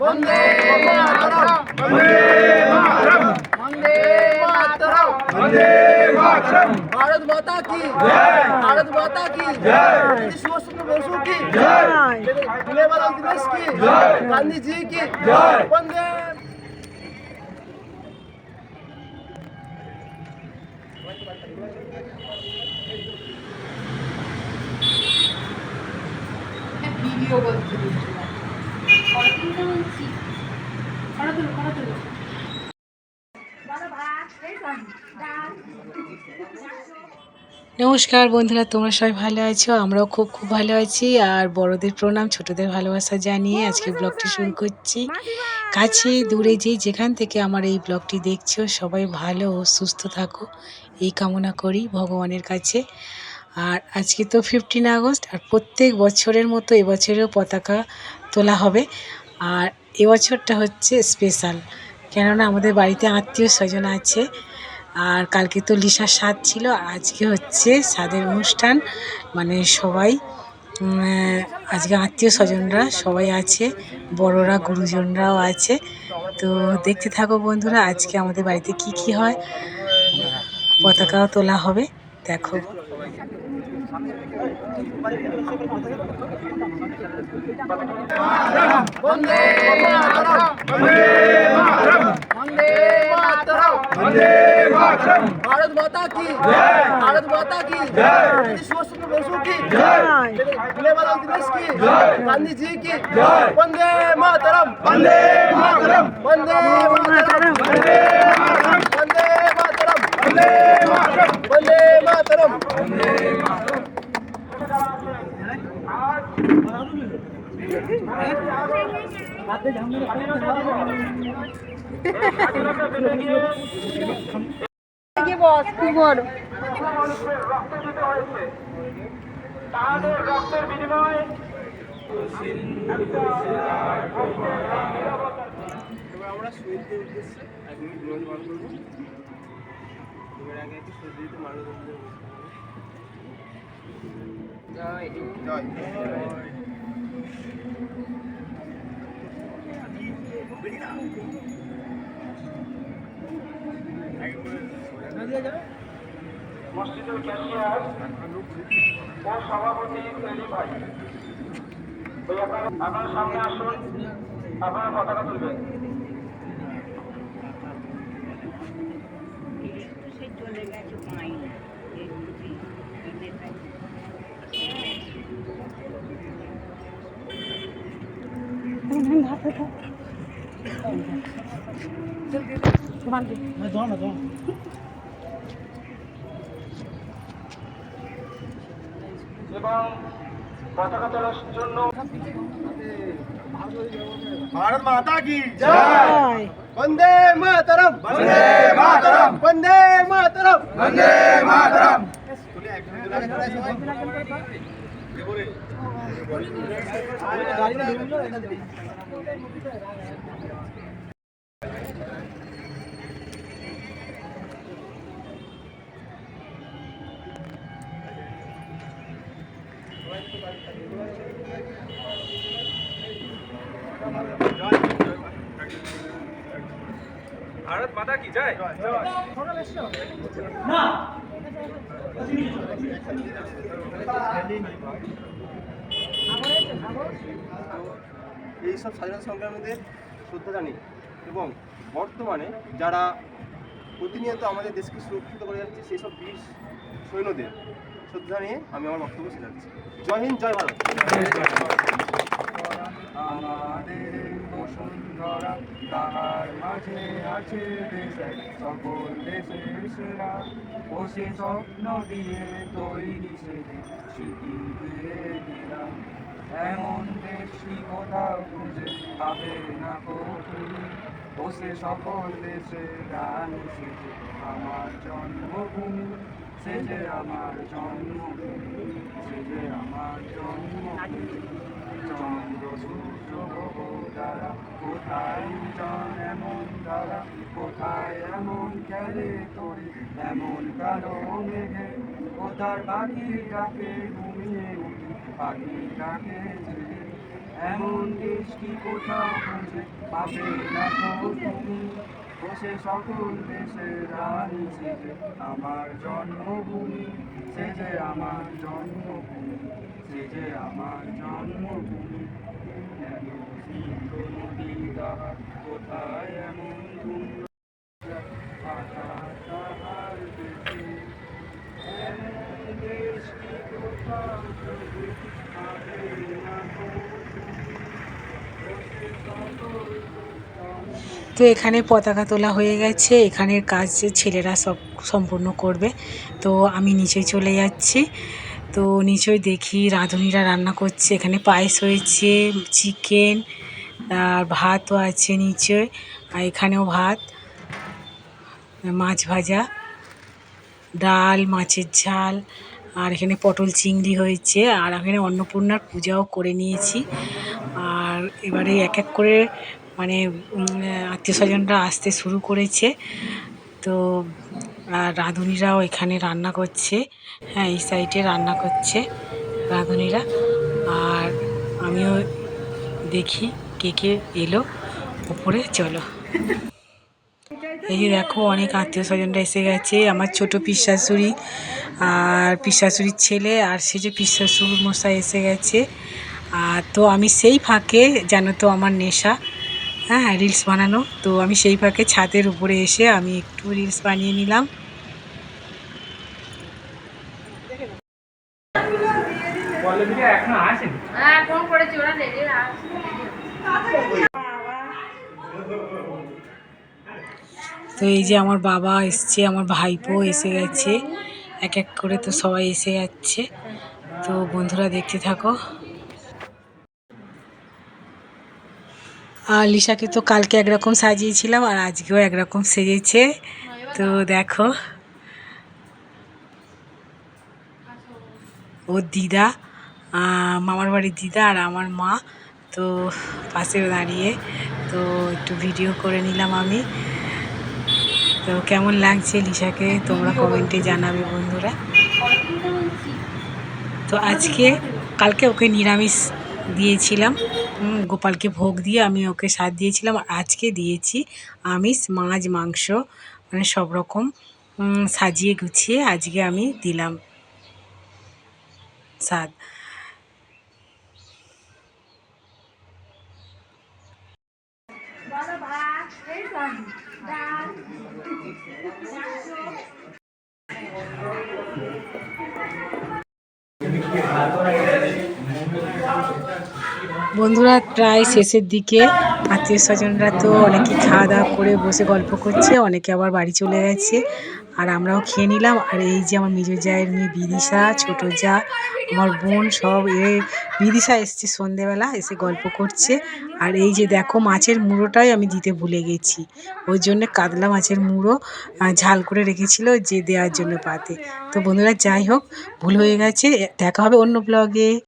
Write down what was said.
वंदे मातरम। वंदे मातरम। वंदे मातरम वंदे मातरम भारत माता की। जय भारत माता की। जय बसु की। जय। दिवस की जय। गांधी जी की। जय वंदे वीडियो बंद নমস্কার বন্ধুরা, তোমরা সবাই ভালো আছো? আমরাও খুব খুব ভালো আছি। আর বড়দের প্রণাম, ছোটদের ভালোবাসা জানিয়ে আজকে ব্লগটি শুরু করছি। কাছে দূরে যে যেখান থেকে আমার এই ব্লগটি দেখছ, সবাই ভালো ও সুস্থ থাকো। এই কামনা করি ভগবানের কাছে। আর আজকে তো ফিফটিন আগস্ট, আর প্রত্যেক বছরের মতো এবছরেও পতাকা তোলা হবে। আর এবছরটা হচ্ছে স্পেশাল কেননা আমাদের বাড়িতে আত্মীয় স্বজন আছে। আর কালকে তো লিসার স্বাদ ছিল। আজকে হচ্ছে স্বাদের অনুষ্ঠান। মানে সবাই আজকে আত্মীয় স্বজনরা সবাই আছে। বড়রা, গুরুজনরাও আছে। তো দেখতে থাকো বন্ধুরা, আজকে আমাদের বাড়িতে কি কি হয়? পতাকাও তোলা হবে। দেখো। वंदे मातरम वंदे मातरम वंदे मातरम भारत माता की जय भारत माता की जय विश्व बसु की जय दिनेश की जय गांधी जी की जय वंदे मातरम वंदे मातरम वंदे मातरम वंदे मातरम वंदे मातरम वंदे मातरम वंदे मातरम বস তাদের রক্তের বিনিময়ে জয় জয়। মসজিদের ক্যাশিয়ার ও সভাপতি তৈরি ভাই ওই আপনারা আপনারা সামনে আসুন আপনারা পতাকা তুলবেন এবং পতাকা তোলার জন্য भारत माता की जय वंदे मातरम বন্দে মাতরম वंदे मातरम বন্দে মাতরম ভারত মাতা কি যায়? এইসব স্বাধীনতা সংগ্রামীদের শ্রদ্ধা জানি এবং বর্তমানে যারা প্রতিনিয়ত আমাদের দেশকে সুরক্ষিত করে যাচ্ছে সেই সব বীর সৈন্যদের শ্রদ্ধা নিয়ে আমি আমার বক্তব্য যাচ্ছি জয় হিন্দ, জয় ভারত। আছে দেশে সকল দেশের সেরা। বসে স্বপ্ন দিয়ে তৈরি সে স্মৃতিতে দিলাম। এমন দেশি কোথাও খুঁজে পাবে না কখনো বসে সকল দেশে গান সেজে আমার জন্মভূমি সে যে আমার জন্মভূমি সে যে আমার জন্মভূমি। চন্দ্র, সূর্য কোথায় জন এমন তারা কোথায় এমন খেলে তোরে? এমন কালো মেঘে কোথার পাখিটাকে ঘুমিয়ে উঠি? ছেড়ে এমন দেশ কি কোথাও খুঁজে পাবে না তুমি? বসে সকল দেশের রানী সেজে আমার জন্মভূমি, সেজে আমার জন্মভূমি, সেজে আমার জন্মভূমি। তো এখানে পতাকা তোলা হয়ে গেছে। এখানের কাজ ছেলেরা সব সম্পূর্ণ করবে। তো আমি নিচে চলে যাচ্ছি। তো নিচেই দেখি রাঁধুনিরা রান্না করছে। এখানে পায়েস হয়েছে, চিকেন, আর ভাতও আছে নিচে আর এখানেও ভাত, মাছ ভাজা, ডাল, মাছের ঝাল, আর এখানে পটল চিংড়ি হয়েছে, আর এখানে অন্নপূর্ণার পূজাও করে নিয়েছি। আর এবারে এক এক করে মানে আত্মীয় স্বজনরা আসতে শুরু করেছে। তো আর রাঁধুনিরাও এখানে রান্না করছে। হ্যাঁ এই সাইডে রান্না করছে রাঁধুনিরা। আর আমিও দেখি কে কে এলো। উপরে চলো। এই যে দেখো, অনেক আত্মীয় স্বজনরা এসে গেছে। আমার ছোট পিসাশুড়ি আর পিসাশুড়ির ছেলে আর সে যে পিসাশুর মশাই এসে গেছে। আর তো আমি সেই ফাঁকে, জানো তো, আমার নেশা। হ্যাঁ রিলস বানানো। তো আমি সেই ফাঁকে ছাদের উপরে এসে আমি একটু রিলস বানিয়ে নিলাম। হ্যাঁ তো এই যে আমার বাবা এসছে, আমার ভাইপো এসে গেছে। এক এক করে তো সবাই এসে যাচ্ছে। তো বন্ধুরা দেখতে থাকো। আর লিসাকে তো কালকে একরকম সাজিয়েছিলাম আর আজকেও একরকম সেজেছে। তো দেখো। ওর দিদা মামার বাড়ির দিদা আর আমার মা তো পাশে দাঁড়িয়ে তো একটু ভিডিও করে নিলাম আমি। তো কেমন লাগছে লিসাকে তোমরা কমেন্টে জানাবে বন্ধুরা। তো আজকে, কালকে ওকে নিরামিষ দিয়েছিলাম। গোপালকে ভোগ দিয়ে আমি ওকে স্বাদ দিয়েছিলাম। আজকে দিয়েছি আমিষ, মাছ, মাংস মানে সব রকম সাজিয়ে গুছিয়ে আজকে আমি দিলাম স্বাদ বন্ধুরা, প্রায় শেষের দিকে আত্মীয় স্বজনরা তো অনেকে খাওয়া দাওয়া করে বসে গল্প করছে, অনেকে আবার বাড়ি চলে গেছে। আর আমরাও খেয়ে নিলাম। আর এই যে আমার মেজো জায়ের মেয়ে বিদিশা, ছোটো যা, আমার বোন সব এ, বিদিশা এসছে সন্ধেবেলা, এসে গল্প করছে। আর এই যে দেখো, মাছের মুড়োটাই আমি দিতে ভুলে গেছি। ওই জন্য কাতলা মাছের মুড়ো ঝাল করে রেখেছিল যে দেওয়ার জন্য পাতে। তো বন্ধুরা, যাই হোক, ভুল হয়ে গেছে। দেখা হবে অন্য ব্লগে